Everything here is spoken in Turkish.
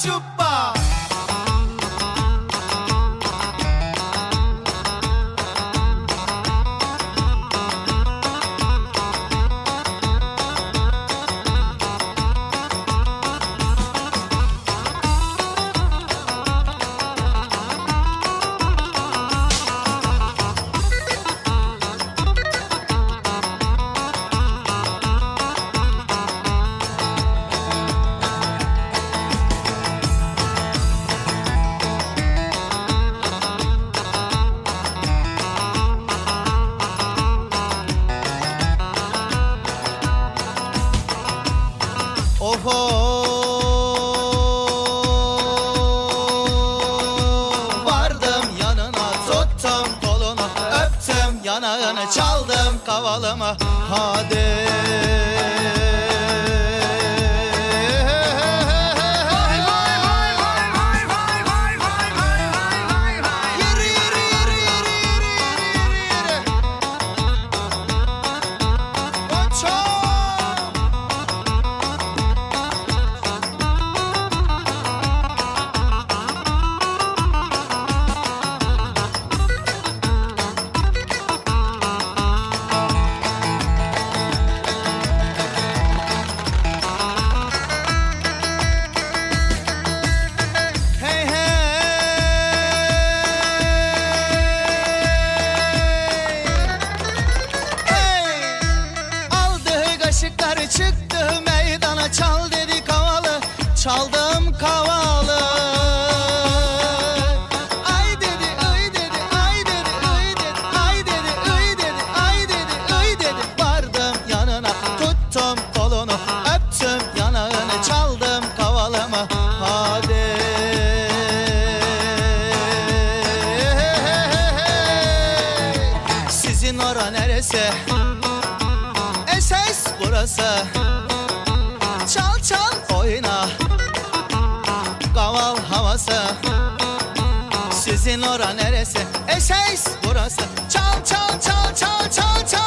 Pátio yanağını çaldım kavalımı hadi çıktı meydana Çal dedi kavalı Çaldım kavalı. Ay dedi ay dedi ay dedi ay dedi ay dedi ay dedi ay dedi ay dedi. Vardım yanına tuttum kolunu öptüm yanağını çaldım kavalımı. Hadi. Sizin ora neresi? arası Çal çal oyna. Kaval havası. Sizin ora neresi? Eşeş burası. Çal çal çal çal çal çal.